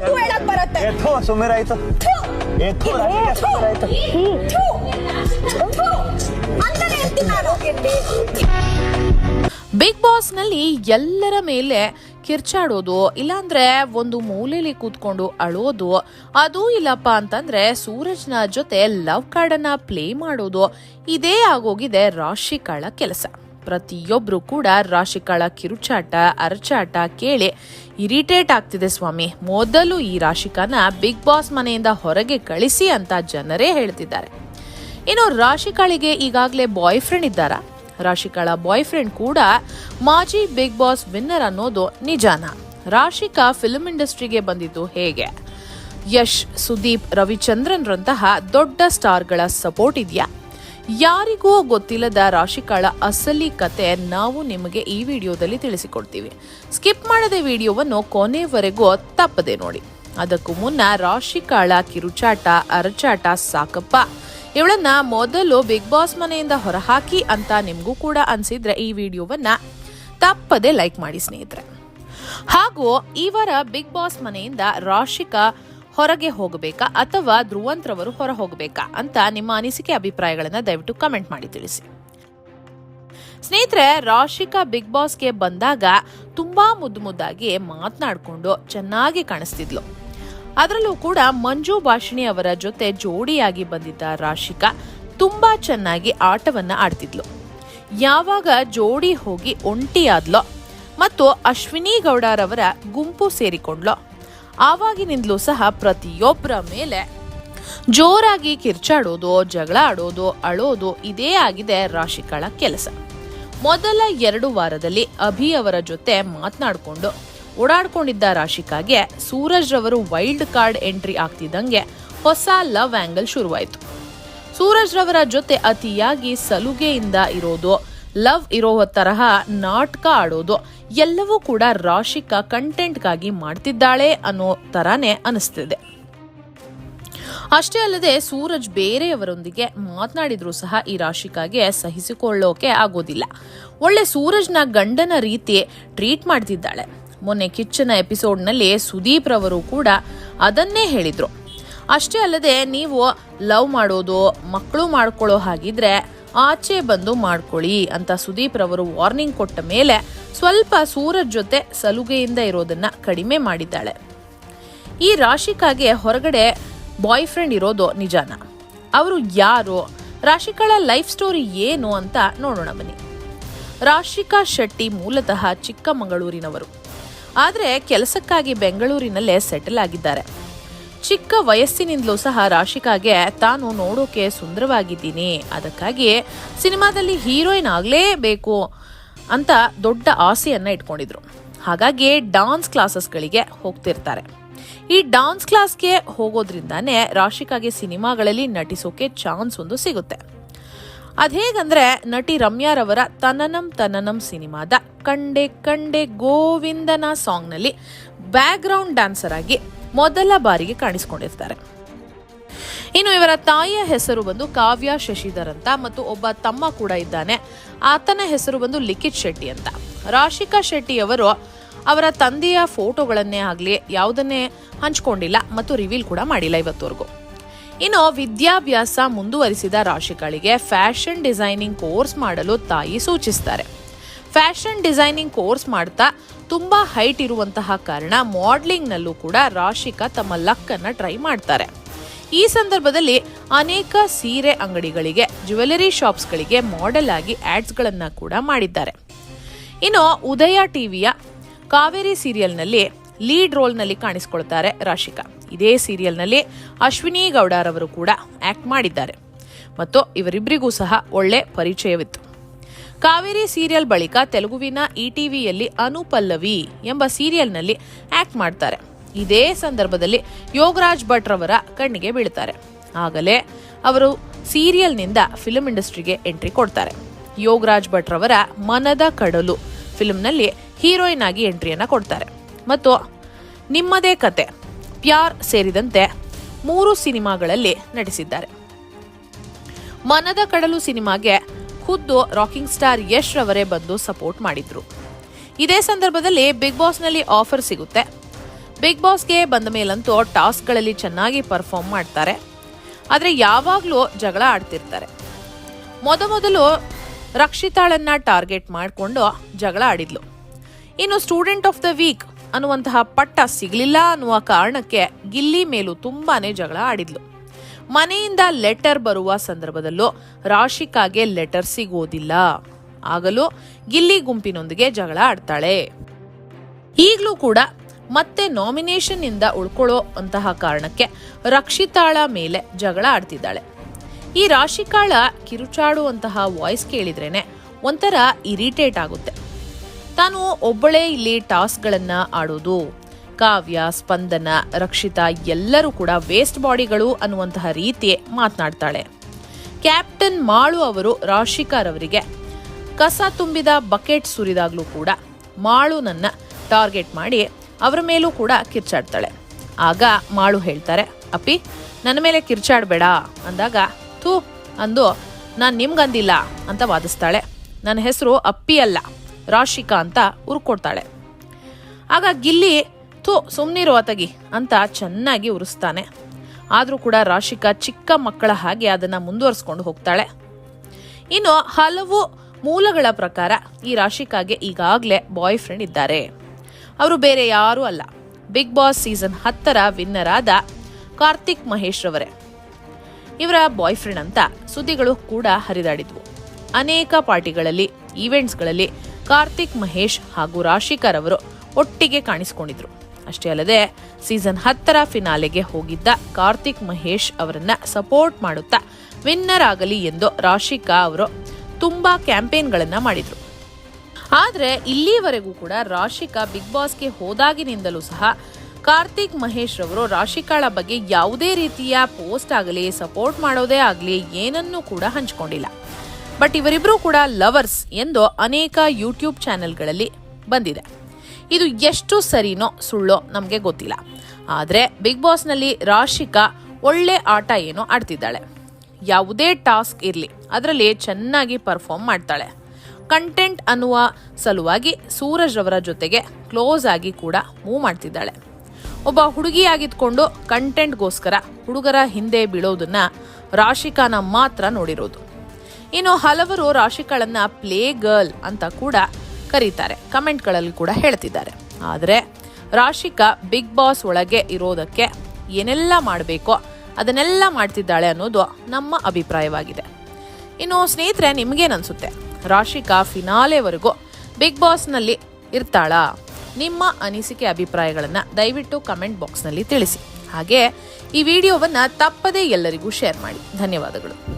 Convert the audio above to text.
ಹೇಳಕ್ ಬರುತ್ತೆ. ಅಂತಾನೆ ಹೇಳ್ತೀನಿ ನಾನು ಬಿಗ್ ಬಾಸ್ನಲ್ಲಿ ಎಲ್ಲರ ಮೇಲೆ ಕಿರ್ಚಾಡೋದು ಇಲ್ಲಾಂದ್ರೆ ಒಂದು ಮೂಲೆಯಲ್ಲಿ ಕೂತ್ಕೊಂಡು ಅಳೋದು ಅದು ಇಲ್ಲಪ್ಪ ಅಂತಂದ್ರೆ ಸೂರಜ್ನ ಜೊತೆ ಲವ್ ಕಾರ್ಡ್ ಅನ್ನ ಪ್ಲೇ ಮಾಡೋದು ಇದೇ ಆಗೋಗಿದೆ ರಾಶಿಕಾಳ ಕೆಲಸ. ಪ್ರತಿಯೊಬ್ರು ಕೂಡ ರಾಶಿಕಾಳ ಕಿರುಚಾಟ, ಅರಚಾಟ ಕೇಳಿ ಇರಿಟೇಟ್ ಆಗ್ತಿದೆ ಸ್ವಾಮಿ. ಮೊದಲು ಈ ರಾಶಿಕನ ಬಿಗ್ ಬಾಸ್ ಮನೆಯಿಂದ ಹೊರಗೆ ಕಳಿಸಿ ಅಂತ ಜನರೇ ಹೇಳ್ತಿದ್ದಾರೆ. ಇನ್ನು ರಾಶಿಕಾಳಿಗೆ ಈಗಾಗಲೇ ಬಾಯ್ ಫ್ರೆಂಡ್ ಇದ್ದಾರಾ. ರಾಶಿಕಾಳ ಬಾಯ್ ಫ್ರೆಂಡ್ ಕೂಡ ಮಾಜಿ ಬಿಗ್ ಬಾಸ್ ವಿನ್ನರ್ ಅನ್ನೋದು ನಿಜಾನ. ರಾಶಿಕಾ ಫಿಲ್ಮ್ ಇಂಡಸ್ಟ್ರಿಗೆ ಬಂದಿದ್ದು ಹೇಗೆ? ಯಶ್, ಸುದೀಪ್, ರವಿಚಂದ್ರನ್ರಂತಹ ದೊಡ್ಡ ಸ್ಟಾರ್ಗಳ ಸಪೋರ್ಟ್ ಇದೆಯಾ? ಯಾರಿಗೂ ಗೊತ್ತಿಲ್ಲದ ರಾಶಿಕಾಳ ಅಸಲಿ ಕತೆ ನಾವು ನಿಮಗೆ ಈ ವಿಡಿಯೋದಲ್ಲಿ ತಿಳಿಸಿಕೊಡ್ತೀವಿ. ಸ್ಕಿಪ್ ಮಾಡದೆ ವಿಡಿಯೋವನ್ನು ಕೊನೆವರೆಗೂ ತಪ್ಪದೆ ನೋಡಿ. ಅದಕ್ಕೂ ಮುನ್ನ ರಾಶಿಕಾಳ ಕಿರುಚಾಟ, ಅರಚಾಟ ಸಾಕಪ್ಪ. ಇವಳನ್ನ ಮೊದಲು ಬಿಗ್ ಬಾಸ್ ಮನೆಯಿಂದ ಹೊರಹಾಕಿ ಅಂತ ನಿಮಗೂ ಕೂಡ ಅನ್ಸಿದ್ರೆ ಈ ವಿಡಿಯೋವನ್ನ ತಪ್ಪದೆ ಲೈಕ್ ಮಾಡಿ ಸ್ನೇಹಿತರೆ. ಹಾಗೂ ಇವರ ಬಿಗ್ ಬಾಸ್ ಮನೆಯಿಂದ ರಾಶಿಕಾ ಹೊರಗೆ ಹೋಗಬೇಕಾ ಅಥವಾ ಧ್ರುವಂತ್ರವರು ಹೊರ ಹೋಗಬೇಕಾ ಅಂತ ನಿಮ್ಮ ಅನಿಸಿಕೆ ಅಭಿಪ್ರಾಯಗಳನ್ನು ದಯವಿಟ್ಟು ಕಮೆಂಟ್ ಮಾಡಿ ತಿಳಿಸಿ. ಸ್ನೇಹಿತರೆ, ರಾಶಿಕಾ ಬಿಗ್ ಬಾಸ್ಗೆ ಬಂದಾಗ ತುಂಬಾ ಮುದ್ದು ಮುದ್ದಾಗಿ ಮಾತನಾಡಿಕೊಂಡು ಚೆನ್ನಾಗಿ ಕಾಣಿಸ್ತಿದ್ಲು. ಅದರಲ್ಲೂ ಕೂಡ ಮಂಜು ಭಾಷಿಣಿ ಅವರ ಜೊತೆ ಜೋಡಿಯಾಗಿ ಬಂದಿದ್ದ ರಾಶಿಕಾ ತುಂಬಾ ಚೆನ್ನಾಗಿ ಆಟವನ್ನ ಆಡ್ತಿದ್ಲು. ಯಾವಾಗ ಜೋಡಿ ಹೋಗಿ ಒಂಟಿಯಾದ್ಲೋ ಮತ್ತು ಅಶ್ವಿನಿ ಗೌಡರವರ ಗುಂಪು ಸೇರಿಕೊಂಡ್ಲೋ ಆವಾಗಿನಿಂದಲೂ ಸಹ ಪ್ರತಿಯೊಬ್ಬರ ಮೇಲೆ ಜೋರಾಗಿ ಕಿರ್ಚಾಡೋದು ಜಗಳ ಆಡೋದು ಅಳೋದು ಇದೇ ಆಗಿದೆ ರಾಶಿಗಳ ಕೆಲಸ. ಮೊದಲ ಎರಡು ವಾರದಲ್ಲಿ ಅಭಿ ಅವರ ಜೊತೆ ಮಾತನಾಡಿಕೊಂಡು ಓಡಾಡ್ಕೊಂಡಿದ್ದ ರಾಶಿಕಾಗೆ ಸೂರಜ್ ರವರು ವೈಲ್ಡ್ ಕಾರ್ಡ್ ಎಂಟ್ರಿ ಆಗ್ತಿದ್ದಂಗೆ ಹೊಸ ಲವ್ ಆಂಗಲ್ ಶುರುವಾಯಿತು. ಸೂರಜ್ ರವರ ಜೊತೆ ಅತಿಯಾಗಿ ಸಲುಗೆಯಿಂದ ಇರೋದು ಲವ್ ಇರೋ ತರಹ ನಾಟಕ ಆಡೋದು ಎಲ್ಲವೂ ಕೂಡ ರಾಶಿಕಾ ಕಂಟೆಂಟ್ಗಾಗಿ ಮಾಡ್ತಿದ್ದಾಳೆ ಅನ್ನೋ ತರಾನೇ ಅನಿಸ್ತಿದೆ. ಅಷ್ಟೇ ಅಲ್ಲದೆ ಸೂರಜ್ ಬೇರೆಯವರೊಂದಿಗೆ ಮಾತನಾಡಿದ್ರು ಸಹ ಈ ರಾಶಿಕಾಗೆ ಸಹಿಸಿಕೊಳ್ಳೋಕೆ ಆಗೋದಿಲ್ಲ. ಒಳ್ಳೆ ಸೂರಜ್ನ ಗಂಡನ ರೀತಿ ಟ್ರೀಟ್ ಮಾಡ್ತಿದ್ದಾಳೆ. ಮೊನ್ನೆ ಕಿಚ್ಚನ ಎಪಿಸೋಡ್ನಲ್ಲಿ ಸುದೀಪ್ ರವರು ಕೂಡ ಅದನ್ನೇ ಹೇಳಿದ್ರು. ಅಷ್ಟೇ ಅಲ್ಲದೆ ನೀವು ಲವ್ ಮಾಡೋದು, ಮಕ್ಕಳು ಮಾಡ್ಕೊಳ್ಳೋ ಹಾಗಿದ್ರೆ ಆಚೆ ಬಂದು ಮಾಡ್ಕೊಳ್ಳಿ ಅಂತ ಸುದೀಪ್ ರವರು ವಾರ್ನಿಂಗ್ ಕೊಟ್ಟ ಮೇಲೆ ಸ್ವಲ್ಪ ಸೂರಜ್ ಜೊತೆ ಸಲುಗೆಯಿಂದ ಇರೋದನ್ನ ಕಡಿಮೆ ಮಾಡಿದ್ದಾಳೆ. ಈ ರಾಶಿಕಾಗೆ ಹೊರಗಡೆ ಬಾಯ್ ಫ್ರೆಂಡ್ ಇರೋದು ನಿಜಾನ. ಅವರು ಯಾರು? ರಾಶಿಕಾಳ ಲೈಫ್ ಸ್ಟೋರಿ ಏನು ಅಂತ ನೋಡೋಣ ಬನ್ನಿ. ರಾಶಿಕಾ ಶೆಟ್ಟಿ ಮೂಲತಃ ಚಿಕ್ಕಮಗಳೂರಿನವರು. ಆದರೆ ಕೆಲಸಕ್ಕಾಗಿ ಬೆಂಗಳೂರಿನಲ್ಲೇ ಸೆಟಲ್ ಆಗಿದ್ದಾರೆ. ಚಿಕ್ಕ ವಯಸ್ಸಿನಿಂದಲೂ ಸಹ ರಾಶಿಕಾಗೆ ತಾನು ನೋಡೋಕೆ ಸುಂದರವಾಗಿದ್ದೀನಿ. ಅದಕ್ಕಾಗಿ ಸಿನಿಮಾದಲ್ಲಿ ಹೀರೋಯಿನ್ ಆಗಲೇಬೇಕು ಅಂತ ದೊಡ್ಡ ಆಸೆಯನ್ನು ಇಟ್ಕೊಂಡಿದ್ರು. ಹಾಗಾಗಿ ಡಾನ್ಸ್ ಕ್ಲಾಸಸ್ಗಳಿಗೆ ಹೋಗ್ತಿರ್ತಾರೆ. ಈ ಡಾನ್ಸ್ ಕ್ಲಾಸ್ಗೆ ಹೋಗೋದ್ರಿಂದಾನೇ ರಾಶಿಕಾಗೆ ಸಿನಿಮಾಗಳಲ್ಲಿ ನಟಿಸೋಕೆ ಚಾನ್ಸ್ ಒಂದು ಸಿಗುತ್ತೆ. ಅದೇಗಂದ್ರೆ ನಟಿ ರಮ್ಯಾರವರ ತನನಂ ತನನಂ ಸಿನಿಮಾದ ಕಂಡೆ ಕಂಡೆ ಗೋವಿಂದನ ಸಾಂಗ್ನಲ್ಲಿ ಬ್ಯಾಕ್ಗ್ರೌಂಡ್ ಡ್ಯಾನ್ಸರ್ ಆಗಿ ಮೊದಲ ಬಾರಿಗೆ ಕಾಣಿಸಿಕೊಂಡಿರ್ತಾರೆ. ಇನ್ನು ಇವರ ತಾಯಿಯ ಹೆಸರು ಬಂದು ಕಾವ್ಯ ಶಶಿಧರ್ ಅಂತ ಮತ್ತು ಒಬ್ಬ ತಮ್ಮ ಕೂಡ ಇದ್ದಾನೆ. ಆತನ ಹೆಸರು ಬಂದು ಲಿಖಿತ್ ಶೆಟ್ಟಿ ಅಂತ. ರಾಶಿಕಾ ಶೆಟ್ಟಿ ಅವರು ಅವರ ತಂದೆಯ ಫೋಟೋಗಳನ್ನೇ ಆಗಲಿ ಯಾವುದನ್ನೇ ಹಂಚ್ಕೊಂಡಿಲ್ಲ ಮತ್ತು ರಿವೀಲ್ ಕೂಡ ಮಾಡಿಲ್ಲ ಇವತ್ತವರೆಗೂ. ಇನ್ನು ವಿದ್ಯಾಭ್ಯಾಸ ಮುಂದುವರಿಸಿದ ರಾಶಿಗಳಿಗೆ ಫ್ಯಾಷನ್ ಡಿಸೈನಿಂಗ್ ಕೋರ್ಸ್ ಮಾಡಲು ತಾಯಿ ಸೂಚಿಸ್ತಾರೆ. ಫ್ಯಾಷನ್ ಡಿಸೈನಿಂಗ್ ಕೋರ್ಸ್ ಮಾಡ್ತಾ ತುಂಬಾ ಹೈಟ್ ಇರುವಂತಹ ಕಾರಣ ಮಾಡಲಿಂಗ್ನಲ್ಲೂ ಕೂಡ ರಾಶಿಕಾ ತಮ್ಮ ಲಕ್ಕನ್ನು ಟ್ರೈ ಮಾಡ್ತಾರೆ. ಈ ಸಂದರ್ಭದಲ್ಲಿ ಅನೇಕ ಸೀರೆ ಅಂಗಡಿಗಳಿಗೆ, ಜ್ಯುವೆಲರಿ ಶಾಪ್ಸ್ಗಳಿಗೆ ಮಾಡೆಲ್ ಆಗಿ ಆ್ಯಡ್ಸ್ಗಳನ್ನು ಕೂಡ ಮಾಡಿದ್ದಾರೆ. ಇನ್ನು ಉದಯ ಟಿವಿಯ ಕಾವೇರಿ ಸೀರಿಯಲ್ನಲ್ಲಿ ಲೀಡ್ ರೋಲ್ನಲ್ಲಿ ಕಾಣಿಸ್ಕೊಳ್ತಾರೆ ರಾಶಿಕಾ. ಇದೇ ಸೀರಿಯಲ್ನಲ್ಲಿ ಅಶ್ವಿನಿ ಗೌಡರವರು ಕೂಡ ಆಕ್ಟ್ ಮಾಡಿದ್ದಾರೆ. ಮತ್ತು ಇವರಿಬ್ಬರಿಗೂ ಸಹ ಒಳ್ಳೆ ಪರಿಚಯವಿತ್ತು. ಕಾವೇರಿ ಸೀರಿಯಲ್ ಬಳಿಕ ತೆಲುಗುವಿನ ಇಟಿವಿಯಲ್ಲಿ ಅನುಪಲ್ಲವಿ ಎಂಬ ಸೀರಿಯಲ್ನಲ್ಲಿ ಆಕ್ಟ್ ಮಾಡ್ತಾರೆ. ಇದೇ ಸಂದರ್ಭದಲ್ಲಿ ಯೋಗರಾಜ್ ಭಟ್ ರವರ ಕಣ್ಣಿಗೆ ಬೀಳ್ತಾರೆ. ಆಗಲೇ ಅವರು ಸೀರಿಯಲ್ನಿಂದ ಫಿಲ್ಮ್ ಇಂಡಸ್ಟ್ರಿಗೆ ಎಂಟ್ರಿ ಕೊಡ್ತಾರೆ. ಯೋಗರಾಜ್ ಭಟ್ ರವರ ಮನದ ಕಡಲು ಫಿಲ್ಮ್ನಲ್ಲಿ ಹೀರೋಯಿನ್ ಆಗಿ ಎಂಟ್ರಿಯನ್ನ ಕೊಡ್ತಾರೆ. ಮತ್ತು ನಿಮ್ಮದೇ ಕತೆ, ಪ್ಯಾರ್ ಸೇರಿದಂತೆ ಮೂರು ಸಿನಿಮಾಗಳಲ್ಲಿ ನಟಿಸಿದ್ದಾರೆ. ಮನದ ಕಡಲು ಸಿನಿಮಾಗೆ ಖುದ್ದು ರಾಕಿಂಗ್ ಸ್ಟಾರ್ ಯಶ್ ರವರೇ ಬಂದು ಸಪೋರ್ಟ್ ಮಾಡಿದ್ರು. ಇದೇ ಸಂದರ್ಭದಲ್ಲಿ ಬಿಗ್ ಬಾಸ್ನಲ್ಲಿ ಆಫರ್ ಸಿಗುತ್ತೆ. ಬಿಗ್ ಬಾಸ್ಗೆ ಬಂದ ಮೇಲಂತೂ ಟಾಸ್ಕ್ಗಳಲ್ಲಿ ಚೆನ್ನಾಗಿ ಪರ್ಫಾರ್ಮ್ ಮಾಡ್ತಾರೆ. ಆದರೆ ಯಾವಾಗಲೂ ಜಗಳ ಆಡ್ತಿರ್ತಾರೆ. ಮೊದಮೊದಲು ರಕ್ಷಿತಾಳನ್ನ ಟಾರ್ಗೆಟ್ ಮಾಡಿಕೊಂಡು ಜಗಳ ಆಡಿದ್ಲು. ಇನ್ನು ಸ್ಟೂಡೆಂಟ್ ಆಫ್ ದ ವೀಕ್ ಅನ್ನುವಂತಹ ಪಟ್ಟ ಸಿಗಲಿಲ್ಲ ಅನ್ನುವ ಕಾರಣಕ್ಕೆ ಗಿಲ್ಲಿ ಮೇಲೂ ತುಂಬಾನೇ ಜಗಳ ಆಡಿದ್ಲು. ಮನೆಯಿಂದ ಲೆಟರ್ ಬರುವ ಸಂದರ್ಭದಲ್ಲೂ ರಾಶಿಕಾಗೆ ಲೆಟರ್ ಸಿಗೋದಿಲ್ಲ. ಆಗಲೂ ಗಿಲ್ಲಿ ಗುಂಪಿನೊಂದಿಗೆ ಜಗಳ ಆಡ್ತಾಳೆ. ಈಗಲೂ ಕೂಡ ಮತ್ತೆ ನಾಮಿನೇಷನ್ ಇಂದ ಉಳ್ಕೊಳ್ಳೋ ಅಂತಹ ಕಾರಣಕ್ಕೆ ರಕ್ಷಿತಾಳ ಮೇಲೆ ಜಗಳ ಆಡ್ತಿದ್ದಾಳೆ. ಈ ರಾಶಿಕಾಳ ಕಿರುಚಾಡುವಂತಹ ವಾಯ್ಸ್ ಕೇಳಿದ್ರೇನೆ ಒಂಥರ ಇರಿಟೇಟ್ ಆಗುತ್ತೆ. ತಾನು ಒಬ್ಬಳೇ ಇಲ್ಲಿ ಟಾಸ್ಕ್ಗಳನ್ನ ಆಡೋದು ಕಾವ್ಯ, ಸ್ಪಂದನ, ರಕ್ಷಿತಾ ಎಲ್ಲರೂ ಕೂಡ ವೇಸ್ಟ್ ಬಾಡಿಗಳು ಅನ್ನುವಂತಹ ರೀತಿ ಮಾತನಾಡ್ತಾಳೆ. ಕ್ಯಾಪ್ಟನ್ ಮಾಳು ಅವರು ರಾಶಿಕಾರವರಿಗೆ ಕಸ ತುಂಬಿದ ಬಕೆಟ್ ಸುರಿದಾಗ್ಲೂ ಕೂಡ ಮಾಳು ನನ್ನ ಟಾರ್ಗೆಟ್ ಮಾಡಿ ಅವರ ಮೇಲೂ ಕೂಡ ಕಿರ್ಚಾಡ್ತಾಳೆ. ಆಗ ಮಾಳು ಹೇಳ್ತಾರೆ, ಅಪ್ಪಿ, ನನ್ನ ಮೇಲೆ ಕಿರ್ಚಾಡಬೇಡ. ಅಂದಾಗ, ಥೂ, ಅಂದು ನಾನು ನಿಮ್ಗಂದಿಲ್ಲ ಅಂತ ವಾದಿಸ್ತಾಳೆ. ನನ್ನ ಹೆಸರು ಅಪ್ಪಿ ಅಲ್ಲ, ರಾಶಿಕಾ ಅಂತ ಉರ್ಕೊಡ್ತಾಳೆ. ಆಗ ಗಿಲ್ಲಿ ಥೂ ಸುಮ್ಮನಿರುವ ತಗಿ ಅಂತ ಚೆನ್ನಾಗಿ ಉರಿಸ್ತಾನೆ. ಆದರೂ ಕೂಡ ರಾಶಿಕಾ ಚಿಕ್ಕ ಮಕ್ಕಳ ಹಾಗೆ ಅದನ್ನು ಮುಂದುವರಿಸ್ಕೊಂಡು ಹೋಗ್ತಾಳೆ. ಇನ್ನು ಹಲವು ಮೂಲಗಳ ಪ್ರಕಾರ ಈ ರಾಶಿಕಾಗೆ ಈಗಾಗಲೇ ಬಾಯ್ ಫ್ರೆಂಡ್ ಇದ್ದಾರೆ. ಅವರು ಬೇರೆ ಯಾರೂ ಅಲ್ಲ. ಬಿಗ್ ಬಾಸ್ ಸೀಸನ್ ಹತ್ತರ ವಿನ್ನರ್ ಆದ ಕಾರ್ತಿಕ್ ಮಹೇಶ್ ರವರೇ ಇವರ ಬಾಯ್ ಫ್ರೆಂಡ್ ಅಂತ ಸುದ್ದಿಗಳು ಕೂಡ ಹರಿದಾಡಿದ್ವು. ಅನೇಕ ಪಾರ್ಟಿಗಳಲ್ಲಿ ಈವೆಂಟ್ಸ್ಗಳಲ್ಲಿ ಕಾರ್ತಿಕ್ ಮಹೇಶ್ ಹಾಗೂ ರಾಶಿಕಾರವರು ಒಟ್ಟಿಗೆ ಕಾಣಿಸಿಕೊಂಡಿದ್ರು. ಅಷ್ಟೇ ಅಲ್ಲದೆ ಸೀಸನ್ ಹತ್ತರ ಫಿನಾಲೆಗೆ ಹೋಗಿದ್ದ ಕಾರ್ತಿಕ್ ಮಹೇಶ್ ಅವರನ್ನ ಸಪೋರ್ಟ್ ಮಾಡುತ್ತಾ ವಿನ್ನರ್ ಆಗಲಿ ಎಂದು ರಾಶಿಕಾ ಅವರು ತುಂಬಾ ಕ್ಯಾಂಪೇನ್ಗಳನ್ನ ಮಾಡಿದ್ರು. ಆದರೆ ಇಲ್ಲಿವರೆಗೂ ಕೂಡ ರಾಶಿಕಾ ಬಿಗ್ ಬಾಸ್ಗೆ ಹೋದಾಗಿನಿಂದಲೂ ಸಹ ಕಾರ್ತಿಕ್ ಮಹೇಶ್ ರವರು ರಾಶಿಕಾಳ ಬಗ್ಗೆ ಯಾವುದೇ ರೀತಿಯ ಪೋಸ್ಟ್ ಆಗಲಿ, ಸಪೋರ್ಟ್ ಮಾಡೋದೇ ಆಗಲಿ ಏನನ್ನೂ ಕೂಡ ಹಂಚಿಕೊಂಡಿಲ್ಲ. ಬಟ್ ಇವರಿಬ್ಬರೂ ಕೂಡ ಲವರ್ಸ್ ಎಂದು ಅನೇಕ ಯೂಟ್ಯೂಬ್ ಚಾನೆಲ್ಗಳಲ್ಲಿ ಬಂದಿದೆ. ಇದು ಎಷ್ಟು ಸರಿನೋ ಸುಳ್ಳೋ ನಮಗೆ ಗೊತ್ತಿಲ್ಲ. ಆದರೆ ಬಿಗ್ ಬಾಸ್ನಲ್ಲಿ ರಾಶಿಕಾ ಒಳ್ಳೆ ಆಟ ಏನೋ ಆಡ್ತಿದ್ದಾಳೆ. ಯಾವುದೇ ಟಾಸ್ಕ್ ಇರಲಿ, ಅದರಲ್ಲಿ ಚೆನ್ನಾಗಿ ಪರ್ಫಾರ್ಮ್ ಮಾಡ್ತಾಳೆ. ಕಂಟೆಂಟ್ ಅನ್ನುವ ಸಲುವಾಗಿ ಸೂರಜ್ ಅವರ ಜೊತೆಗೆ ಕ್ಲೋಸ್ ಆಗಿ ಕೂಡ ಮೂವ್ ಮಾಡ್ತಿದ್ದಾಳೆ. ಒಬ್ಬ ಹುಡುಗಿಯಾಗಿದ್ಕೊಂಡು ಕಂಟೆಂಟ್ಗೋಸ್ಕರ ಹುಡುಗರ ಹಿಂದೆ ಬೀಳೋದನ್ನ ರಾಶಿಕಾನ ಮಾತ್ರ ನೋಡಿರೋದು. ಇನ್ನು ಹಲವರು ರಾಶಿಕಾಳನ್ನ ಪ್ಲೇ ಗರ್ಲ್ ಅಂತ ಕೂಡ ಕರೀತಾರೆ. ಕಮೆಂಟ್ಗಳಲ್ಲಿ ಕೂಡ ಹೇಳ್ತಿದ್ದಾರೆ. ಆದರೆ ರಾಶಿಕಾ ಬಿಗ್ ಬಾಸ್ ಒಳಗೆ ಇರೋದಕ್ಕೆ ಏನೆಲ್ಲ ಮಾಡಬೇಕೋ ಅದನ್ನೆಲ್ಲ ಮಾಡ್ತಿದ್ದಾಳೆ ಅನ್ನೋದು ನಮ್ಮ ಅಭಿಪ್ರಾಯವಾಗಿದೆ. ಇನ್ನು ಸ್ನೇಹಿತರೆ, ನಿಮಗೇನನ್ಸುತ್ತೆ? ರಾಶಿಕಾ ಫಿನಾಲೆವರೆಗೂ ಬಿಗ್ ಬಾಸ್ನಲ್ಲಿ ಇರ್ತಾಳಾ? ನಿಮ್ಮ ಅನಿಸಿಕೆ ಅಭಿಪ್ರಾಯಗಳನ್ನು ದಯವಿಟ್ಟು ಕಮೆಂಟ್ ಬಾಕ್ಸ್ನಲ್ಲಿ ತಿಳಿಸಿ. ಹಾಗೆ ಈ ವಿಡಿಯೋವನ್ನು ತಪ್ಪದೇ ಎಲ್ಲರಿಗೂ ಶೇರ್ ಮಾಡಿ. ಧನ್ಯವಾದಗಳು.